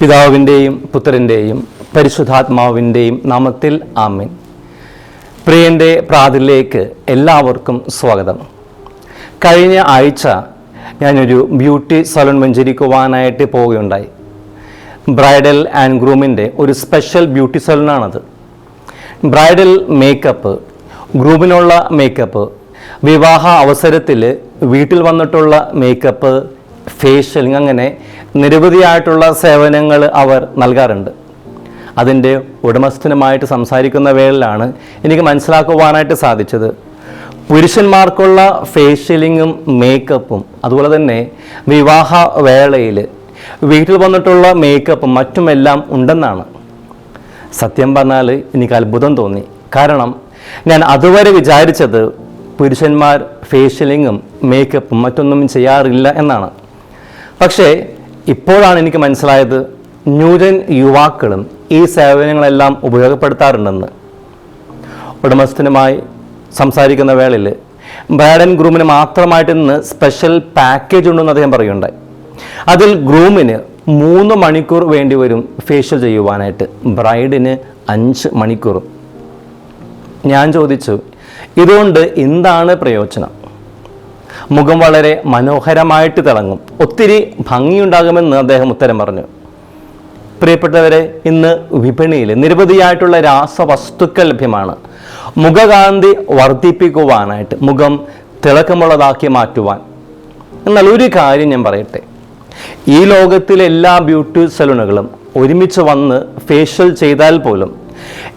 പിതാവിന്റെയും പുത്രന്റെയും പരിശുദ്ധാത്മാവിന്റെയും നാമത്തിൽ ആമിൻ. പ്രിയന്റെ പ്രാതിലേക്ക് എല്ലാവർക്കും സ്വാഗതം. കഴിഞ്ഞ ആഴ്ച ഞാനൊരു ബ്യൂട്ടി സലൂൺ വെഞ്ചരിക്കുവാനായിട്ട് പോവുകയുണ്ടായി. ബ്രൈഡൽ ആൻഡ് ഗ്രൂമിന്റെ ഒരു സ്പെഷ്യൽ ബ്യൂട്ടി സലൂണാണത്. ബ്രൈഡൽ മേക്കപ്പ് ഗ്രൂമിനുള്ള മേക്കപ്പ് വിവാഹ അവസരത്തിൽ വീട്ടിൽ വന്നിട്ടുള്ള മേക്കപ്പ് ഫേഷ്യൽ അങ്ങനെ നിരവധിയായിട്ടുള്ള സേവനങ്ങൾ അവർ നൽകാറുണ്ട്. അതിന്റെ ഉടമസ്ഥനുമായിട്ട് സംസാരിക്കുന്ന വേളയിലാണ് എനിക്ക് മനസ്സിലാക്കുവാനായിട്ട് സാധിച്ചത്. പുരുഷന്മാർക്കുള്ള ഫേഷ്യലിങ്ങും മേക്കപ്പും അതുപോലെ തന്നെ വിവാഹ വേളയിൽ വീട്ടിൽ വന്നിട്ടുള്ള മേക്കപ്പും മറ്റുമെല്ലാം ഉണ്ടെന്നാണ്. സത്യം പറഞ്ഞാൽ എനിക്ക് അത്ഭുതം തോന്നി. കാരണം ഞാൻ അതുവരെ വിചാരിച്ചത് പുരുഷന്മാർ ഫേഷ്യലിങ്ങും മേക്കപ്പും മറ്റൊന്നും ചെയ്യാറില്ല എന്നാണ്. പക്ഷേ ഇപ്പോഴാണ് എനിക്ക് മനസ്സിലായത് ന്യൂജൻ യുവാക്കളും ഈ സേവനങ്ങളെല്ലാം ഉപയോഗപ്പെടുത്താറുണ്ടെന്ന്. ഉടമസ്ഥനുമായി സംസാരിക്കുന്ന വേളയിൽ ബ്രൈഡൻ ഗ്രൂമിന് മാത്രമായിട്ട് ഇന്ന് സ്പെഷ്യൽ പാക്കേജ് ഉണ്ടെന്ന് അദ്ദേഹം പറയുണ്ടായി അതിൽ ഗ്രൂമിന് മൂന്ന് മണിക്കൂർ വേണ്ടി വരും ഫേഷ്യൽ ചെയ്യുവാനായിട്ട്. ബ്രൈഡിന് അഞ്ച് മണിക്കൂർ. ഞാൻ ചോദിച്ചു ഇതുകൊണ്ട് എന്താണ് പ്രയോജനം? മുഖം വളരെ മനോഹരമായിട്ട് തിളങ്ങും. ഒത്തിരി ഭംഗിയുണ്ടാകുമെന്ന് അദ്ദേഹം ഉത്തരം പറഞ്ഞു. പ്രിയപ്പെട്ടവരെ ഇന്ന് വിപണിയിൽ നിരവധിയായിട്ടുള്ള രാസവസ്തുക്കൾ ലഭ്യമാണ്. മുഖകാന്തി വർദ്ധിപ്പിക്കുവാനായിട്ട് മുഖം തിളക്കമുള്ളതാക്കി മാറ്റുവാൻ. എന്നാൽ ഒരു കാര്യം ഞാൻ പറയട്ടെ. ഈ ലോകത്തിലെ എല്ലാ ബ്യൂട്ടി സലൂണുകളും ഒരുമിച്ച് വന്ന് ഫേഷ്യൽ ചെയ്താൽ പോലും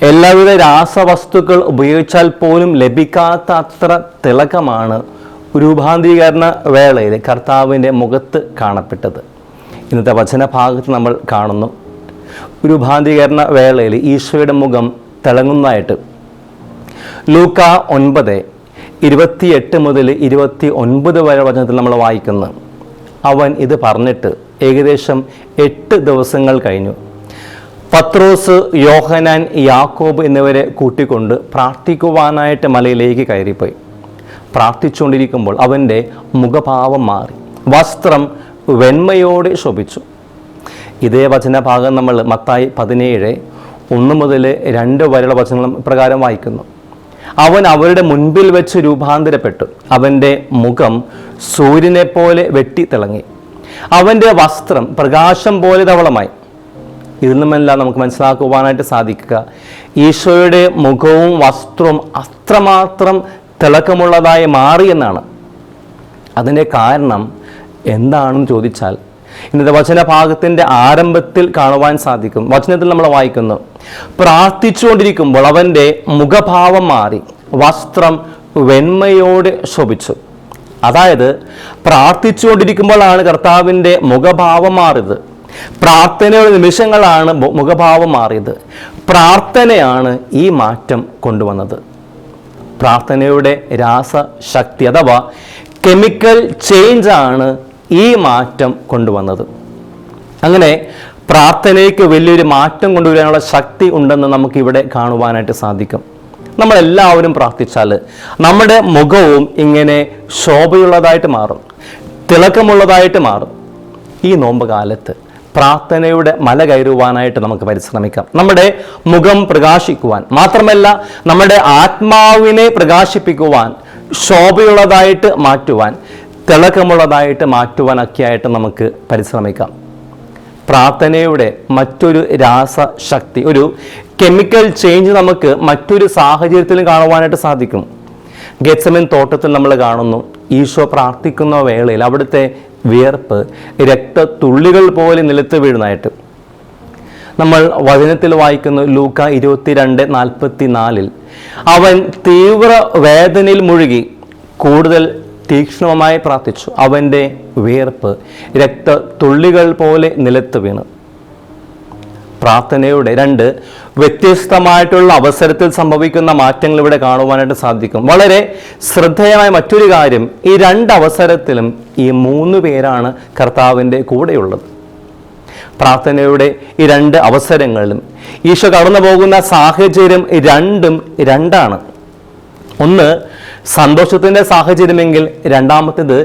എല്ലാവിധ രാസവസ്തുക്കൾ ഉപയോഗിച്ചാൽ പോലും ലഭിക്കാത്ത അത്ര തിളക്കമാണ് രൂപാന്തരീകരണ വേളയിൽ കർത്താവിന്റെ മുഖത്ത് കാണപ്പെട്ടത്. ഇന്നത്തെ വചനഭാഗത്ത് നമ്മൾ കാണുന്നു. രൂപാന്തരീകരണ വേളയിൽ ഈശോയുടെ മുഖം തിളങ്ങുന്നതായിട്ട്. ലൂക്ക ഒൻപത് ഇരുപത്തിയെട്ട് മുതൽ ഇരുപത്തി ഒൻപത് വരെ വചനത്തിൽ നമ്മൾ വായിക്കുന്നു. അവൻ ഇത് പറഞ്ഞിട്ട് ഏകദേശം എട്ട് ദിവസങ്ങൾ കഴിഞ്ഞു. പത്രോസ് യോഹനാൻ യാക്കോബ് എന്നിവരെ കൂട്ടിക്കൊണ്ട് പ്രാർത്ഥിക്കുവാനായിട്ട് മലയിലേക്ക് കയറിപ്പോയി. പ്രാർത്ഥിച്ചുകൊണ്ടിരിക്കുമ്പോൾ അവന്റെ മുഖഭാവം മാറി. വസ്ത്രം വെണ്മയോടെ ശോഭിച്ചു. ഇതേ വചനഭാഗം നമ്മൾ മത്തായി പതിനേഴ് ഒന്ന് മുതൽ രണ്ട് വരെയുള്ള വചനങ്ങളും പ്രകാരം വായിക്കുന്നു. അവൻ അവരുടെ മുൻപിൽ വെച്ച് രൂപാന്തരപ്പെട്ടു. അവന്റെ മുഖം സൂര്യനെ പോലെ വെട്ടി തിളങ്ങി. അവന്റെ വസ്ത്രം പ്രകാശം പോലെ ധവളമായി. ഇതിൽ നിന്നുമെല്ലാം നമുക്ക് മനസ്സിലാക്കുവാനായിട്ട് സാധിക്കുക. ഈശോയുടെ മുഖവും വസ്ത്രവും അത്രമാത്രം തിളക്കമുള്ളതായി മാറിയെന്നാണ് അതിന്റെ കാരണം എന്താണെന്ന് ചോദിച്ചാൽ ഇന്നത്തെ വചനഭാഗത്തിന്റെ ആരംഭത്തിൽ കാണുവാൻ സാധിക്കും. വചനത്തിൽ നമ്മൾ വായിക്കുന്നു പ്രാർത്ഥിച്ചുകൊണ്ടിരിക്കുമ്പോൾ അവന്റെ മുഖഭാവം മാറി വസ്ത്രം വെണ്മയോടെ ശോഭിച്ചു. അതായത് പ്രാർത്ഥിച്ചുകൊണ്ടിരിക്കുമ്പോഴാണ് കർത്താവിന്റെ മുഖഭാവം മാറിയത്. പ്രാർത്ഥനയുടെ നിമിഷങ്ങളാണ് മുഖഭാവം മാറിയത്. പ്രാർത്ഥനയാണ് ഈ മാറ്റം കൊണ്ടുവന്നത്. പ്രാർത്ഥനയുടെ രാസശക്തി അഥവാ കെമിക്കൽ ചേഞ്ച് ആണ് ഈ മാറ്റം കൊണ്ടുവന്നത്. അങ്ങനെ പ്രാർത്ഥനയ്ക്ക് വലിയൊരു മാറ്റം കൊണ്ടുവരാനുള്ള ശക്തി ഉണ്ടെന്ന് നമുക്കിവിടെ കാണുവാനായിട്ട് സാധിക്കും. നമ്മളെല്ലാവരും പ്രാർത്ഥിച്ചാൽ നമ്മുടെ മുഖവും ഇങ്ങനെ ശോഭയുള്ളതായിട്ട് മാറും തിളക്കമുള്ളതായിട്ട് മാറും ഈ നോമ്പ് കാലത്ത്. പ്രാർത്ഥനയുടെ മല കയറുവാനായിട്ട് നമുക്ക് പരിശ്രമിക്കാം. നമ്മുടെ മുഖം പ്രകാശിക്കുവാൻ മാത്രമല്ല നമ്മുടെ ആത്മാവിനെ പ്രകാശിപ്പിക്കുവാൻ ശോഭയുള്ളതായിട്ട് മാറ്റുവാൻ തിളക്കമുള്ളതായിട്ട് മാറ്റുവാനൊക്കെയായിട്ട് നമുക്ക് പരിശ്രമിക്കാം. പ്രാർത്ഥനയുടെ മറ്റൊരു രാസശക്തി ഒരു കെമിക്കൽ ചേഞ്ച് നമുക്ക് മറ്റൊരു സാഹചര്യത്തിൽ കാണുവാനായിട്ട് സാധിക്കും. ഗെറ്റ്സമിൻ തോട്ടത്തിൽ നമ്മൾ കാണുന്നു ഈശോ പ്രാർത്ഥിക്കുന്ന വേളയിൽ അവിടുത്തെ വിയർപ്പ് രക്തത്തുള്ളികൾ പോലെ നിലത്ത് വീഴുന്നതായിട്ട്. നമ്മൾ വചനത്തിൽ വായിക്കുന്ന ലൂക്ക ഇരുപത്തിരണ്ട് നാൽപ്പത്തി നാലിൽ അവൻ തീവ്ര വേദനയിൽ മുഴുകി കൂടുതൽ തീക്ഷ്ണമായി പ്രാർത്ഥിച്ചു. അവന്റെ വിയർപ്പ് രക്തത്തുള്ളികൾ പോലെ നിലത്ത് വീണു. പ്രാർത്ഥനയുടെ രണ്ട് വ്യത്യസ്തമായിട്ടുള്ള അവസരത്തിൽ സംഭവിക്കുന്ന മാറ്റങ്ങൾ ഇവിടെ കാണുവാനായിട്ട് സാധിക്കും. വളരെ ശ്രദ്ധേയമായ മറ്റൊരു കാര്യം ഈ രണ്ട് അവസരത്തിലും ഈ മൂന്ന് പേരാണ് കർത്താവിന്റെ കൂടെയുള്ളത്. പ്രാർത്ഥനയുടെ ഈ രണ്ട് അവസരങ്ങളിലും ഈശോ കടന്നു പോകുന്ന സാഹചര്യം രണ്ടും രണ്ടാണ്. ഒന്ന് സന്തോഷത്തിന്റെ സാഹചര്യമെങ്കിൽ രണ്ടാമത്തേത്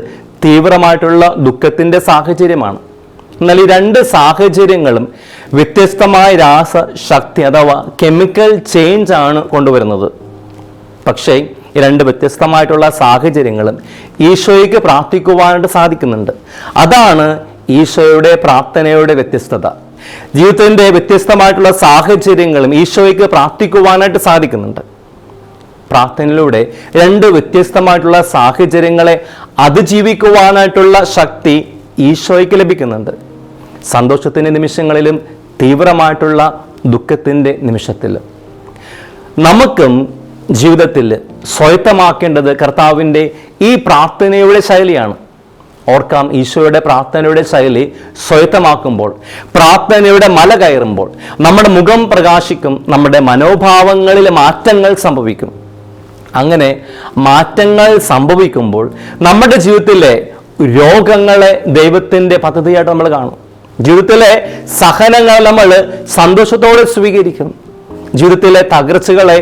തീവ്രമായിട്ടുള്ള ദുഃഖത്തിന്റെ സാഹചര്യമാണ്. എന്നാൽ ഈ രണ്ട് സാഹചര്യങ്ങളും വ്യത്യസ്തമായ രാസശക്തി അഥവാ കെമിക്കൽ ചേഞ്ച് ആണ് കൊണ്ടുവരുന്നത്. പക്ഷേ ഈ രണ്ട് വ്യത്യസ്തമായിട്ടുള്ള സാഹചര്യങ്ങളും ഈശോയ്ക്ക് പ്രാർത്ഥിക്കുവാനായിട്ട് സാധിക്കുന്നുണ്ട്. അതാണ് ഈശോയുടെ പ്രാർത്ഥനയുടെ വ്യത്യസ്തത. ജീവിതത്തിന്റെ വ്യത്യസ്തമായിട്ടുള്ള സാഹചര്യങ്ങളും ഈശോയ്ക്ക് പ്രാർത്ഥിക്കുവാനായിട്ട് സാധിക്കുന്നുണ്ട്. പ്രാർത്ഥനയിലൂടെ രണ്ട് വ്യത്യസ്തമായിട്ടുള്ള സാഹചര്യങ്ങളെ അതിജീവിക്കുവാനായിട്ടുള്ള ശക്തി ഈശോയ്ക്ക് ലഭിക്കുന്നുണ്ട്. സന്തോഷത്തിന്റെ നിമിഷങ്ങളിലും തീവ്രമായിട്ടുള്ള ദുഃഖത്തിന്റെ നിമിഷത്തിലും നമുക്കും ജീവിതത്തിൽ സ്വയത്തമാക്കേണ്ടത് കർത്താവിന്റെ ഈ പ്രാർത്ഥനയുടെ ശൈലിയാണ്. ഓർക്കാം ഈശോയുടെ പ്രാർത്ഥനയുടെ ശൈലി സ്വയത്തമാക്കുമ്പോൾ പ്രാർത്ഥനയുടെ മല കയറുമ്പോൾ നമ്മുടെ മുഖം പ്രകാശിക്കും നമ്മുടെ മനോഭാവങ്ങളിൽ മാറ്റങ്ങൾ സംഭവിക്കും. അങ്ങനെ മാറ്റങ്ങൾ സംഭവിക്കുമ്പോൾ നമ്മുടെ ജീവിതത്തിലെ രോഗങ്ങളെ ദൈവത്തിന്റെ പദ്ധതിയായിട്ട് നമ്മൾ കാണും. ജീവിതത്തിലെ സഹനങ്ങൾ നമ്മൾ സന്തോഷത്തോടെ സ്വീകരിക്കും. ജീവിതത്തിലെ തകർച്ചകളെ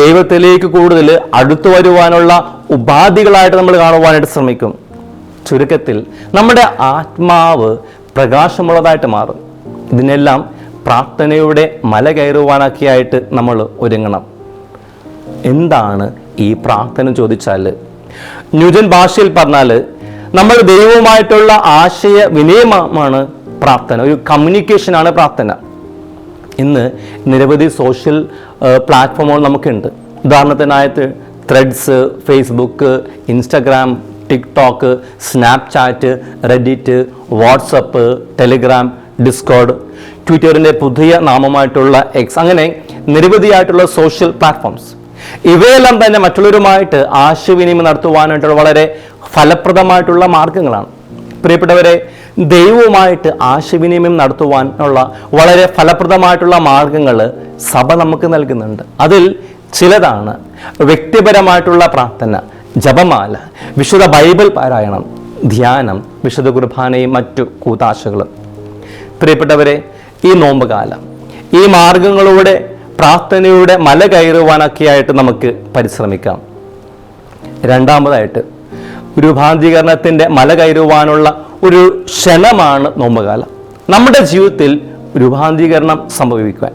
ദൈവത്തിലേക്ക് കൂടുതൽ അടുത്തു വരുവാനുള്ള ഉപാധികളായിട്ട് നമ്മൾ കാണുവാനായിട്ട് ശ്രമിക്കും. ചുരുക്കത്തിൽ നമ്മുടെ ആത്മാവ് പ്രകാശമുള്ളതായിട്ട് മാറും. ഇതിനെല്ലാം പ്രാർത്ഥനയുടെ മല കയറുവാനൊക്കെയായിട്ട് നമ്മൾ ഒരുങ്ങണം. എന്താണ് ഈ പ്രാർത്ഥന ചോദിച്ചാൽ? ന്യൂജൻ ഭാഷയിൽ പറഞ്ഞാൽ നമ്മൾ ദൈവവുമായിട്ടുള്ള ആശയ വിനിമയമാണ് പ്രാർത്ഥന ഒരു കമ്മ്യൂണിക്കേഷനാണ് പ്രാർത്ഥന ഇന്ന് നിരവധി സോഷ്യൽ പ്ലാറ്റ്ഫോമുകൾ നമുക്കുണ്ട്. ഉദാഹരണത്തിനായിട്ട് threads Facebook Instagram TikTok Snapchat Reddit WhatsApp Telegram Discord ട്വിറ്ററിന്റെ പുതിയ നാമമായിട്ടുള്ള എക്സ് അങ്ങനെ നിരവധിയായിട്ടുള്ള സോഷ്യൽ പ്ലാറ്റ്ഫോംസ് ഇവയെല്ലാം തന്നെ മറ്റുള്ളവരുമായിട്ട് ആശയവിനിമയം നടത്തുവാനായിട്ടുള്ള വളരെ ഫലപ്രദമായിട്ടുള്ള മാർഗങ്ങളാണ്. പ്രിയപ്പെട്ടവരെ ദൈവവുമായിട്ട് ആശയവിനിമയം നടത്തുവാനുള്ള വളരെ ഫലപ്രദമായിട്ടുള്ള മാർഗങ്ങൾ സഭ നമുക്ക് നൽകുന്നുണ്ട്. അതിൽ ചിലതാണ് വ്യക്തിപരമായിട്ടുള്ള പ്രാർത്ഥന ജപമാല വിശുദ്ധ ബൈബിൾ പാരായണം ധ്യാനം വിശുദ്ധ കുർബാനയും മറ്റു കൂതാശകളും പ്രിയപ്പെട്ടവരെ ഈ നോമ്പുകാലം ഈ മാർഗങ്ങളിലൂടെ പ്രാർത്ഥനയുടെ മല കയറുവാനൊക്കെയായിട്ട് നമുക്ക് പരിശ്രമിക്കാം. രണ്ടാമതായിട്ട് രൂപാന്തീകരണത്തിന്റെ മല കയറുവാനുള്ള ഒരു ക്ഷണമാണ് നോമ്പുകാലം. നമ്മുടെ ജീവിതത്തിൽ രൂപാന്തീകരണം സംഭവിക്കുവാൻ.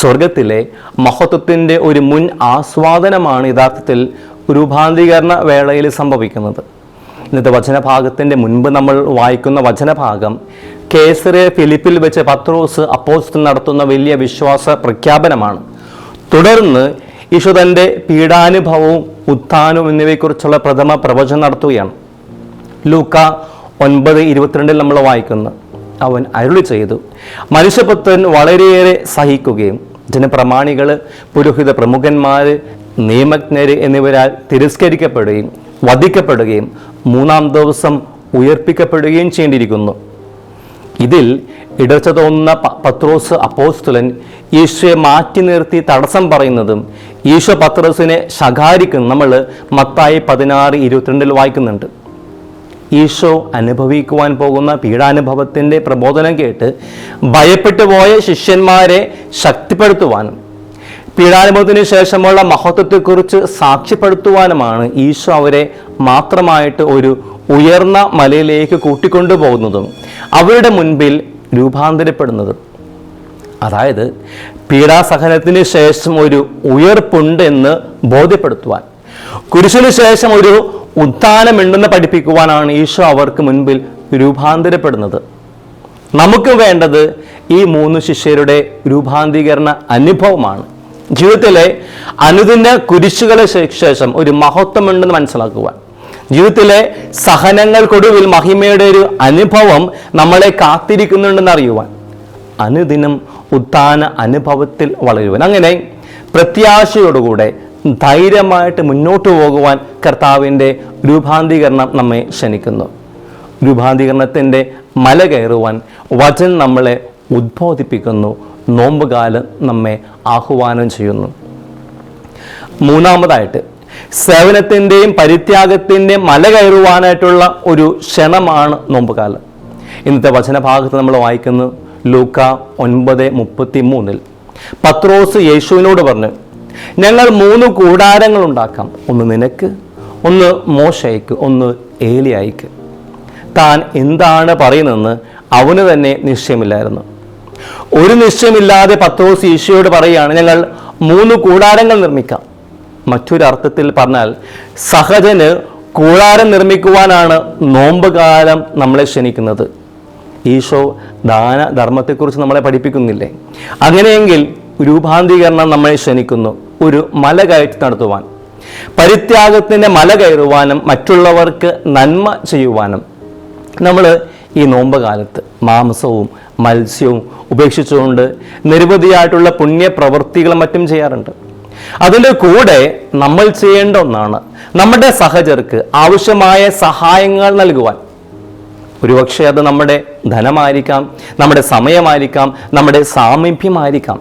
സ്വർഗത്തിലെ മഹത്വത്തിന്റെ ഒരു മുൻ ആസ്വാദനമാണ് യഥാർത്ഥത്തിൽ രൂപാന്തീകരണ വേളയിൽ സംഭവിക്കുന്നത്. ഇന്നത്തെ വചനഭാഗത്തിന്റെ മുൻപ് നമ്മൾ വായിക്കുന്ന വചനഭാഗം കേസറെ ഫിലിപ്പിൽ വെച്ച് പത്രോസ് അപ്പോസ്റ്റ് നടത്തുന്ന വലിയ വിശ്വാസ പ്രഖ്യാപനമാണ്. തുടർന്ന് ഈശോ തന്റെ പീഡാനുഭവവും ഉത്ഥാനവും എന്നിവയെക്കുറിച്ചുള്ള പ്രഥമ പ്രവചനം നടത്തുകയാണ്. ലൂക്ക ഒൻപത് ഇരുപത്തിരണ്ടിൽ നമ്മൾ വായിക്കുന്നു. അവൻ അരുളി ചെയ്തു മനുഷ്യപുത്രൻ വളരെയേറെ സഹിക്കുകയും ജനപ്രമാണികൾ പുരോഹിത പ്രമുഖന്മാർ നിയമജ്ഞർ എന്നിവരാൽ തിരസ്കരിക്കപ്പെടുകയും വധിക്കപ്പെടുകയും മൂന്നാം ദിവസം ഉയർപ്പിക്കപ്പെടുകയും ചെയ്യേണ്ടിയിരിക്കുന്നു. ഇതിൽ ഇടർച്ച തോന്നുന്ന പത്രോസ് അപ്പോസ്തുലൻ ഈശോയെ മാറ്റി നിർത്തി തടസ്സം പറയുന്നതും ഈശോ പത്രസിനെ ശകാരിക്കുന്നു നമ്മൾ മത്തായി പതിനാറ് ഇരുപത്തിരണ്ടിൽ വായിക്കുന്നുണ്ട്. ഈശോ അനുഭവിക്കുവാൻ പോകുന്ന പീഡാനുഭവത്തിന്റെ പ്രബോധനം കേട്ട് ഭയപ്പെട്ടു പോയ ശിഷ്യന്മാരെ ശക്തിപ്പെടുത്തുവാനും പീഡാനുഭവത്തിന് ശേഷമുള്ള മഹത്വത്തെക്കുറിച്ച് സാക്ഷ്യപ്പെടുത്തുവാനുമാണ് ഈശോ അവരെ മാത്രമായിട്ട് ഒരു ഉയർന്ന മലയിലേക്ക് കൂട്ടിക്കൊണ്ടുപോകുന്നതും അവരുടെ മുൻപിൽ രൂപാന്തരപ്പെടുന്നതും. അതായത് പീഡാസഹനത്തിന് ശേഷം ഒരു ഉയർപ്പുണ്ട് എന്ന് ബോധ്യപ്പെടുത്തുവാൻ കുരിശിനു ശേഷം ഒരു ഉത്ഥാനമുണ്ടെന്ന് പഠിപ്പിക്കുവാനാണ് ഈശോ അവർക്ക് മുൻപിൽ രൂപാന്തരപ്പെടുന്നത്. നമുക്ക് വേണ്ടത് ഈ മൂന്ന് ശിഷ്യരുടെ രൂപാന്തീകരണ അനുഭവമാണ്. ജീവിതത്തിലെ അനുദിന കുരിശുകളെ ശേഷം ഒരു മഹത്വമുണ്ടെന്ന് മനസ്സിലാക്കുവാൻ ജീവിതത്തിലെ സഹനങ്ങൾക്കൊടുവിൽ മഹിമയുടെ ഒരു അനുഭവം നമ്മളെ കാത്തിരിക്കുന്നുണ്ടെന്ന് അറിയുവാൻ അനുദിനം ഉത്ഥാന അനുഭവത്തിൽ വളരുവാൻ. അങ്ങനെ പ്രത്യാശയോടുകൂടെ ധൈര്യമായിട്ട് മുന്നോട്ട് പോകുവാൻ കർത്താവിന്റെ രൂപാന്തീകരണം നമ്മെ ക്ഷണിക്കുന്നു. രൂപാന്തീകരണത്തിന്റെ മല കയറുവാൻ വചൻ നമ്മളെ ഉദ്ബോധിപ്പിക്കുന്നു. നോമ്പുകാലം നമ്മെ ആഹ്വാനം ചെയ്യുന്നു. മൂന്നാമതായിട്ട് സേവനത്തിന്റെയും പരിത്യാഗത്തിന്റെയും മല കയറുവാനായിട്ടുള്ള ഒരു ക്ഷണമാണ് നോമ്പുകാലം. ഇന്നത്തെ വചനഭാഗത്ത് നമ്മൾ വായിക്കുന്നു ലൂക്ക ഒൻപത് മുപ്പത്തി മൂന്നിൽ പത്രോസ് യേശുവിനോട് പറഞ്ഞു ഞങ്ങൾ മൂന്ന് കൂടാരങ്ങൾ ഉണ്ടാക്കാം. ഒന്ന് നിനക്ക് ഒന്ന് മോശയ്ക്ക് ഒന്ന് ഏലിയായിക്ക്. താൻ എന്താണ് പറയുന്നതെന്ന് അവന് തന്നെ നിശ്ചയമില്ലായിരുന്നു. ഒരു നിശ്ചയമില്ലാതെ പത്രോസ് ഈശോയോട് പറയുകയാണ് ഞങ്ങൾ മൂന്ന് കൂടാരങ്ങൾ നിർമ്മിക്കാം. മറ്റൊരു അർത്ഥത്തിൽ പറഞ്ഞാൽ സഹജന് കൂടാരം നിർമ്മിക്കുവാനാണ് നോമ്പ് കാലം നമ്മളെ ക്ഷണിക്കുന്നത്. ഈശോ ദാന ധർമ്മത്തെക്കുറിച്ച് നമ്മളെ പഠിപ്പിക്കുന്നില്ലേ? അങ്ങനെയെങ്കിൽ രൂപാന്തീകരണം നമ്മളെ ക്ഷണിക്കുന്നു. ഒരു മല കയറ്റി നടത്തുവാൻ. പരിത്യാഗത്തിന്റെ മല കയറുവാനും മറ്റുള്ളവർക്ക് നന്മ ചെയ്യുവാനും നമ്മൾ ഈ നോമ്പ് കാലത്ത് മാംസവും മത്സ്യവും ഉപേക്ഷിച്ചുകൊണ്ട് നിരവധിയായിട്ടുള്ള പുണ്യപ്രവൃത്തികളും മറ്റും ചെയ്യാറുണ്ട്. അതിന്റെ കൂടെ നമ്മൾ ചെയ്യേണ്ട ഒന്നാണ് നമ്മുടെ സഹചർക്ക് ആവശ്യമായ സഹായങ്ങൾ നൽകുവാൻ. ഒരുപക്ഷെ അത് നമ്മുടെ ധനമായിരിക്കാം നമ്മുടെ സമയമായിരിക്കാം നമ്മുടെ സാമീപ്യമായിരിക്കാം.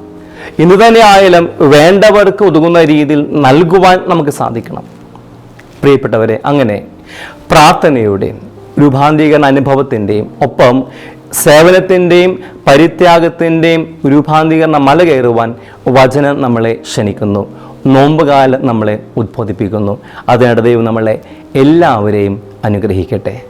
ഇന്ന് തന്നെ ആയാലും വേണ്ടവർക്ക് ഒതുങ്ങുന്ന രീതിയിൽ നൽകുവാൻ നമുക്ക് സാധിക്കണം. പ്രിയപ്പെട്ടവരെ അങ്ങനെ പ്രാർത്ഥനയുടെയും രൂപാന്തരീകരണ അനുഭവത്തിന്റെയും ഒപ്പം സേവനത്തിന്റെയും പരിത്യാഗത്തിന്റെയും രൂപാന്തരീകരണ മല കയറുവാൻ വചനം നമ്മളെ ക്ഷണിക്കുന്നു. നോമ്പുകാലം നമ്മളെ ഉദ്ബോധിപ്പിക്കുന്നു. അതിനിടെ ദൈവം നമ്മളെ എല്ലാവരെയും അനുഗ്രഹിക്കട്ടെ.